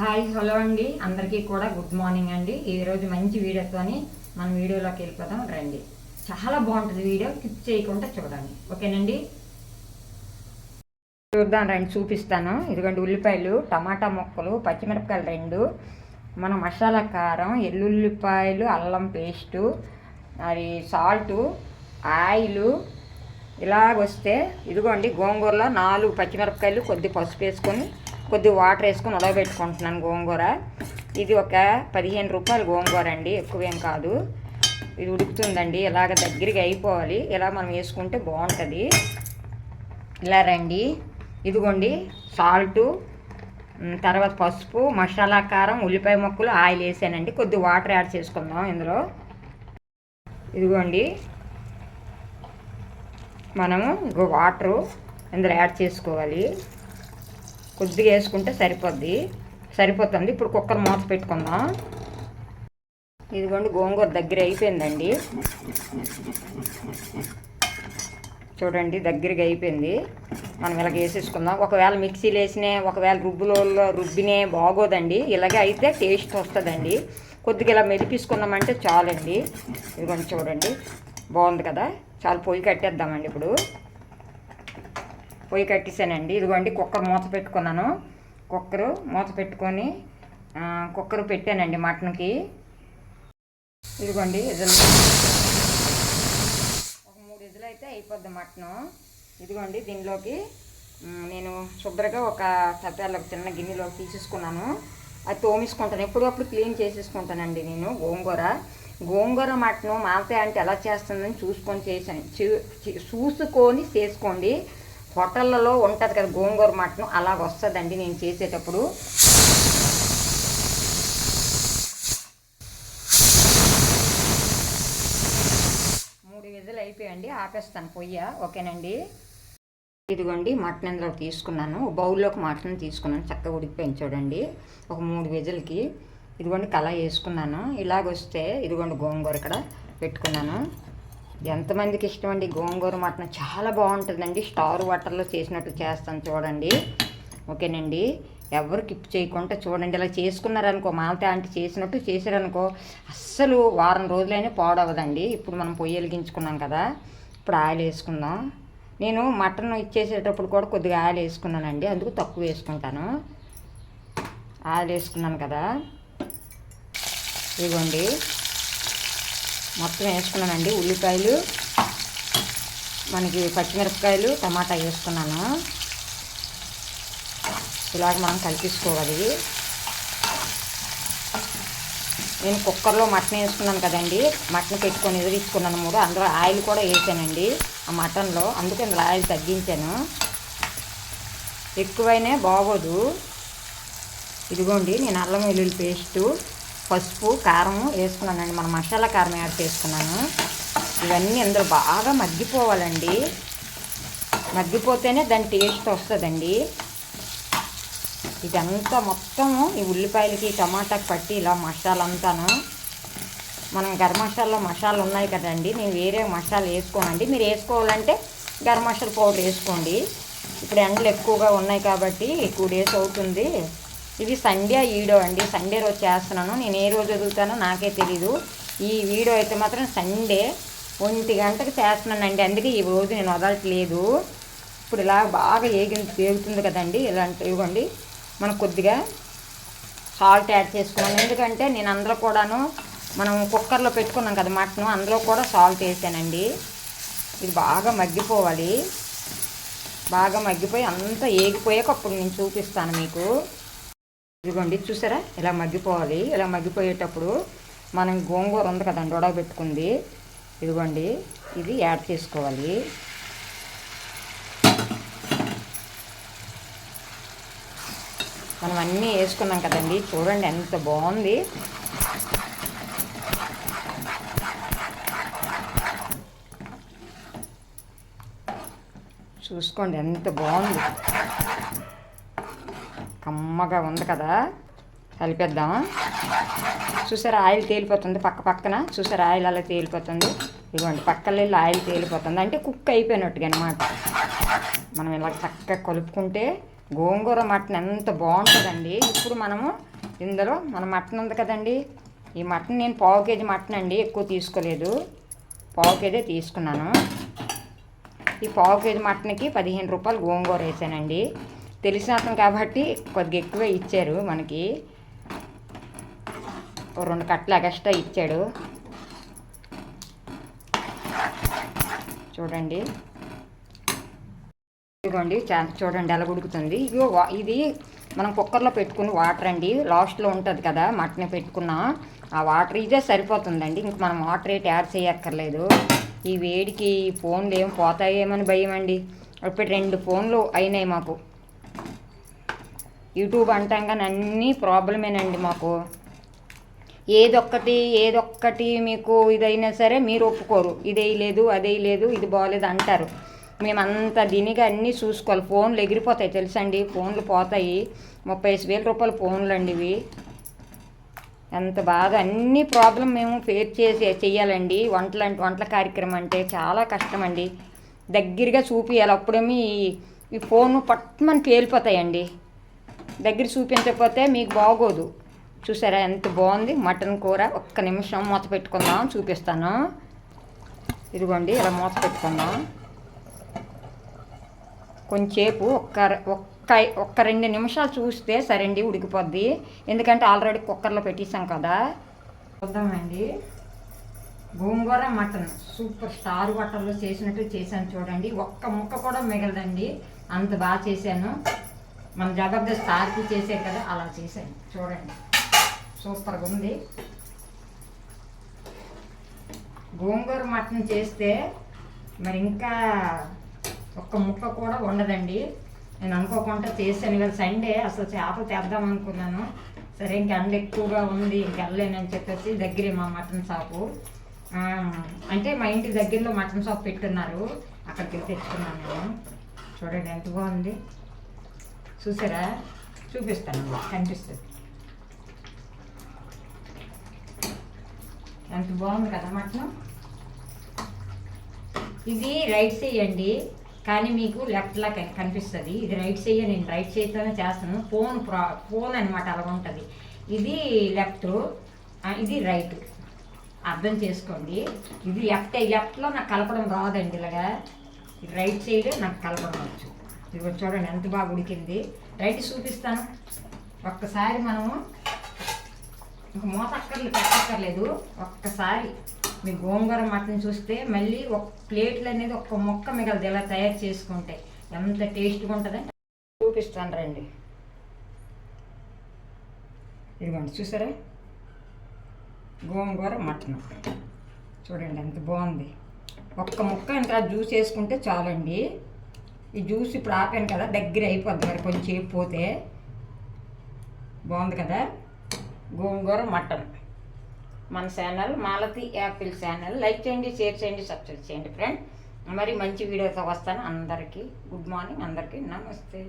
Hi hello అండి. అందరికీ కూడా గుడ్ మార్నింగ్ అండి. ఈరోజు మంచి వీడియోతోని మనం వీడియోలోకి వెళ్ళిపోదాం. రండి. చాలా బాగుంటుంది వీడియో. క్లిక్ చేయకుండా చూడండి. ఓకేనండి? చూద్దాం రండి. చూపిస్తాను. ఇదిగోండి ఉల్లిపాయలు టమాటా ముక్కలు పచ్చిమిరపకాయలు రెండు. మన మసాలా కారం ఎల్లుల్లిపాయలు అల్లం పేస్టు మరి సాల్టు ఆయిలు. ఇలాగ వస్తే ఇదిగోండి గోంగూరలో నాలుగు పచ్చిమిరపకాయలు కొద్ది పసుపు వేసుకొని కొద్ది వాటర్ వేసుకొని ఉడకబెట్టుకుంటున్నాను గోంగూర. ఇది ఒక పదిహేను రూపాయలు గోంగూర అండి ఎక్కువేం కాదు. ఇది ఉడుకుతుందండి ఇలాగ దగ్గరికి అయిపోవాలి. ఇలా మనం వేసుకుంటే బాగుంటుంది. ఇలా రండి. ఇదిగోండి సాల్టు తర్వాత పసుపు మసాలా కారం ఉల్లిపాయ ముక్కలు ఆయిల్ వేసానండి. కొద్ది వాటర్ యాడ్ చేసుకుందాం ఇందులో. ఇదిగోండి మనము ఇంకో వాటరు ఇందులో యాడ్ చేసుకోవాలి. కొద్దిగా వేసుకుంటే సరిపోద్ది. సరిపోతుంది. ఇప్పుడు కుక్కర్ మూత పెట్టుకుందాం. ఇదిగోండి గోంగూర దగ్గర అయిపోయిందండి. చూడండి దగ్గరగా అయిపోయింది. మనం ఇలాగ వేసేసుకుందాం. ఒకవేళ మిక్సీలో వేసినా ఒకవేళ రుబ్బులలో రుబ్బినే బాగోదండి. ఇలాగే అయితే టేస్ట్ వస్తుందండి. కొద్దిగా ఇలా మెలిపించుకున్నామంటే చాలండి. ఇదిగోండి చూడండి. బాగుంది కదా. చాలా పొయ్యి కట్టేద్దామండి ఇప్పుడు. పొయ్యి కట్టేసానండి ఇదిగోండి కుక్కర్ మూత పెట్టుకున్నాను. కుక్కరు మూత పెట్టుకొని కుక్కర్ పెట్టానండి మటన్కి. ఇదిగోండి ఇదిగో ఒక మూడు ఇజులు అయితే అయిపోద్ది మటను. ఇదిగోండి దీనిలోకి నేను శుభ్రంగా ఒక తప్పేళ్ళ చిన్న గిన్నెలోకి తీసేసుకున్నాను. అది తోమేసుకుంటాను. ఎప్పుడప్పుడు క్లీన్ చేసేసుకుంటానండి నేను గోంగూర. గోంగూర మటను మాలతాయి అంటే ఎలా చేస్తుందని చూసుకొని చేసాను చూ- చూసుకొని చేసుకోండి. హోటళ్ళలో ఉంటుంది కదా గోంగూర మటను అలాగ వస్తుందండి నేను చేసేటప్పుడు. మూడు విజులు అయిపోయండి ఆపేస్తాను పొయ్య ఓకేనండి? ఇదిగోండి మటన్ ఇందులో తీసుకున్నాను. బౌల్లోకి మటన్ తీసుకున్నాను చక్కగా ఉడికిపోయింది చూడండి. ఒక మూడు విజులకి. ఇదిగోండి కళ వేసుకున్నాను. ఇలాగొస్తే ఇదిగోండి గోంగూర ఇక్కడ పెట్టుకున్నాను. ఎంతమందికి ఇష్టం అండి గోంగూర మటన్ చాలా బాగుంటుందండి. స్టార్ వాటర్లో చేసినట్టు చేస్తాను చూడండి. ఓకేనండి. ఎవరు కిప్ చేయకుండా చూడండి. ఇలా చేసుకున్నారనుకో మాలతే ఆంటీ చేసినట్టు చేశారనుకో అస్సలు వారం రోజులైనా పాడవదండి. ఇప్పుడు మనం పొయ్యి వెలిగించుకున్నాం కదా ఇప్పుడు ఆయిల్ వేసుకుందాం. నేను మటన్ ఇచ్చేసేటప్పుడు కూడా కొద్దిగా ఆయిల్ వేసుకున్నానండి. అందుకు తక్కువ వేసుకుంటాను. ఆయిల్ వేసుకున్నాను కదా. ఇదిగోండి. మొత్తం వేసుకున్నానండి ఉల్లిపాయలు మనకి పచ్చిమిరపకాయలు టమాటా వేసుకున్నాను. ఇలాగ మనం కలిపించుకోవాలి నేను కుక్కర్లో మటన్ వేసుకున్నాను కదండి. మటన్ పెట్టుకొని ఎదిరించుకున్నాను మూడు. అందులో ఆయిల్ కూడా వేసానండి ఆ మటన్లో. అందుకే అందులో ఆయిల్ తగ్గించాను. ఎక్కువైనా బాగోదు. ఇదిగోండి నేను అల్లం వెల్లుల్లి పేస్టు పసుపు కారం వేసుకున్నానండి. మన మసాలా కారం యాడ్ చేసుకున్నాను. ఇవన్నీ అందరూ బాగా మగ్గిపోవాలండి. మగ్గిపోతేనే దాని టేస్ట్ వస్తుందండి. ఇదంతా మొత్తము ఈ ఉల్లిపాయలకి టమాటాకి పట్టి ఇలా మసాలా అంతాను. మనం గరం మసాలా మసాలా ఉన్నాయి కదండి. నేను వేరే మసాలా వేసుకోనండి. మీరు వేసుకోవాలంటే గరం మసాలా పౌడర్ వేసుకోండి. ఇప్పుడు ఎండలు ఎక్కువగా ఉన్నాయి కాబట్టి టూ డేస్ అవుతుంది. ఇది సండే వీడియో అండి. సండే రోజు చేస్తున్నాను. నేను ఏ రోజు వదులుతానో నాకే తెలీదు. ఈ వీడియో అయితే మాత్రం సండే ఒంటి గంటకి చేస్తున్నానండి. అందుకే ఈ రోజు నేను వదలట్లేదు. ఇప్పుడు ఇలా బాగా ఏగి ఏగుతుంది కదండి. ఇలాంటి ఇవ్వండి. మనం కొద్దిగా సాల్ట్ యాడ్ చేసుకున్నాను ఎందుకంటే నేను అందులో కూడాను మనం కుక్కర్లో పెట్టుకున్నాం కదా మటన్. అందులో కూడా సాల్ట్ వేసానండి. ఇది బాగా మగ్గిపోవాలి. బాగా మగ్గిపోయి అంతా ఏగిపోయాక అప్పుడు నేను చూపిస్తాను మీకు. ఇదిగోండి చూసారా? ఇలా మగ్గిపోవాలి. ఇలా మగ్గిపోయేటప్పుడు మనం గోంగూర ఉంది కదండి ఉడకబెట్టుకుంది ఇదిగోండి ఇది యాడ్ చేసుకోవాలి. మనం అన్నీ వేసుకున్నాం కదండి. చూడండి ఎంత బాగుంది. చూసుకోండి ఎంత బాగుంది. కమ్మగా ఉంది కదా. కలిపేద్దాం చూసారా ఆయిల్ తేలిపోతుంది పక్క పక్కన? చూసారా ఆయిల్ అలా తేలిపోతుంది? ఇదిగోండి పక్కన వెళ్ళి ఆయిల్ తేలిపోతుంది. అంటే కుక్ అయిపోయినట్టుగా అనమాట మనం ఇలా చక్కగా కలుపుకుంటే గోంగూర మటన్ ఎంత బాగుంటుందండి. ఇప్పుడు మనము ఇందులో మన మటన్ ఉంది కదండి. ఈ మటన్ నేను పావు కేజీ మటన్ అండి ఎక్కువ తీసుకోలేదు. పావు కేజీ తీసుకున్నాను. ఈ పావు కేజీ మటన్కి పదిహేను రూపాయలు గోంగూర వేసానండి. తెలిసిన అతను కాబట్టి కొద్దిగా ఎక్కువే ఇచ్చారు మనకి. రెండు కట్టలు ఎగస్ట్రా ఇచ్చాడు. చూడండి. ఇదిగోండి చూడండి ఎలా ఉడుకుతుంది. ఇగో వా- ఇది మనం కుక్కర్లో పెట్టుకుని వాటర్ అండి. లాస్ట్లో ఉంటుంది కదా మటన్ పెట్టుకున్న. ఆ వాటర్ ఇదే సరిపోతుందండి. ఇంక మనం వాటర్ ఏ యాడ్ చేయక్కర్లేదు. ఈ వేడికి ఈ ఫోన్లు ఏం పోతాయేమని భయం అండి. ఇప్పుడు రెండు ఫోన్లు అయినాయి మాకు. యూట్యూబ్ అంటాం కానీ అన్నీ ప్రాబ్లమేనండి మాకు. ఏదొక్కటి ఏదొక్కటి మీకు ఇదైనా సరే మీరు ఒప్పుకోరు. ఇదే లేదు అదే లేదు ఇది బాగలేదు అంటారు. మేమంతా దీనిగా అన్నీ చూసుకోవాలి. ఫోన్లు ఎగిరిపోతాయి తెలుసండి. ఫోన్లు పోతాయి. ముప్పై ఐదు వేల రూపాయల ఫోన్లు అండి ఇవి. ఎంత బాగా అన్ని ప్రాబ్లం మేము ఫేస్ చేసి చెయ్యాలండి. వంటలు అంటే వంటల కార్యక్రమం అంటే చాలా కష్టం అండి దగ్గరగా చూపియాలి. అప్పుడేమీ ఈ- ఈ ఫోన్ పట్టుమని పేలిపోతాయండి. దగ్గర చూపించకపోతే మీకు బాగోదు. చూసారా ఎంత బాగుంది? మటన్ కూర ఒక్క నిమిషం మూత పెట్టుకుందాం చూపిస్తాను. ఇదిగోండి ఇలా మూత పెట్టుకుందాం. కొంచెంసేపు ఒక్క ఒక్క ఒక్క రెండు నిమిషాలు చూస్తే సరేండి ఉడికిపోద్ది. ఎందుకంటే ఆల్రెడీ కుక్కర్లో పెట్టేసాం కదా. చూద్దామండి. గోంగూర మటన్. సూపర్. స్టార్ హోటల్లో చేసినట్టు చేశాను చూడండి. ఒక్క ముక్క కూడా మిగలదండి. అంత బాగా చేశాను. మన జబర్దస్త్ స్టార్కి చేసాం కదా అలా చేసాను చూడండి. సూపర్గా ఉంది. గోంగూర మటన్ చేస్తే మరి ఇంకా ఒక్క ముక్క కూడా ఉండదండి. నేను అనుకోకుండా చేశాను కదా సండే అసలు చేపలు తెద్దాం అనుకున్నాను. సరే ఇంక ఎండ ఎక్కువగా ఉంది ఇంకెళ్ళలేనని చెప్పేసి దగ్గరే మా మటన్ షాపు. అంటే మా ఇంటి దగ్గరలో మటన్ షాప్ పెట్టున్నారు. అక్కడికి తెచ్చుకున్నాను నేను. చూడండి ఎంత బాగుంది. చూసారా? చూపిస్తాను కనిపిస్తుంది. ఎంత బాగుంది కదా మటన్? ఇది రైట్ చేయండి కానీ మీకు లెఫ్ట్లా కనిపిస్తుంది. ఇది రైట్ చేయ నేను రైట్ చేతితోనే చేస్తాను. ఫోన్ ప్రా ఫోన్ అనమాట అలా ఉంటుంది. ఇది లెఫ్ట్ ఇది రైట్. అర్థం చేసుకోండి. ఇది లెఫ్ట్ లెఫ్ట్లో నాకు కలపడం రాదండి ఇలాగా. ఇది రైట్ సైడ్ నాకు కలపడం వచ్చు ఇదిగో చూడండి ఎంత బాగా ఉడికింది. రైట్ చూపిస్తాను. ఒక్కసారి మనము ఇంక మూత అక్కర్లు పెట్టక్కర్లేదు. ఒక్కసారి మీ గోంగూర మటన్ చూస్తే మళ్ళీ ఒక ప్లేట్లు అనేది ఒక్క మొక్క మిగలదు ఇలా తయారు చేసుకుంటే. ఎంత టేస్ట్గా ఉంటుందని చూపిస్తాను రండి. ఇదిగోండి చూసారా? గోంగూర మటన్. చూడండి ఎంత బాగుంది. ఒక్క ముక్క ఇంకా జ్యూస్ వేసుకుంటే చాలండి. ఈ జ్యూస్ ఇప్పుడు ఆపాను కదా దగ్గర అయిపోద్ది మరి కొంచెం పోతే. బాగుంది కదా? గోంగూర మటన్. మన channel Malathi Apple channel. Like చేయండి షేర్ చేయండి సబ్స్క్రైబ్ చేయండి ఫ్రెండ్. మరి మంచి వీడియోతో వస్తాను అందరికీ. గుడ్ మార్నింగ్ అందరికీ నమస్తే.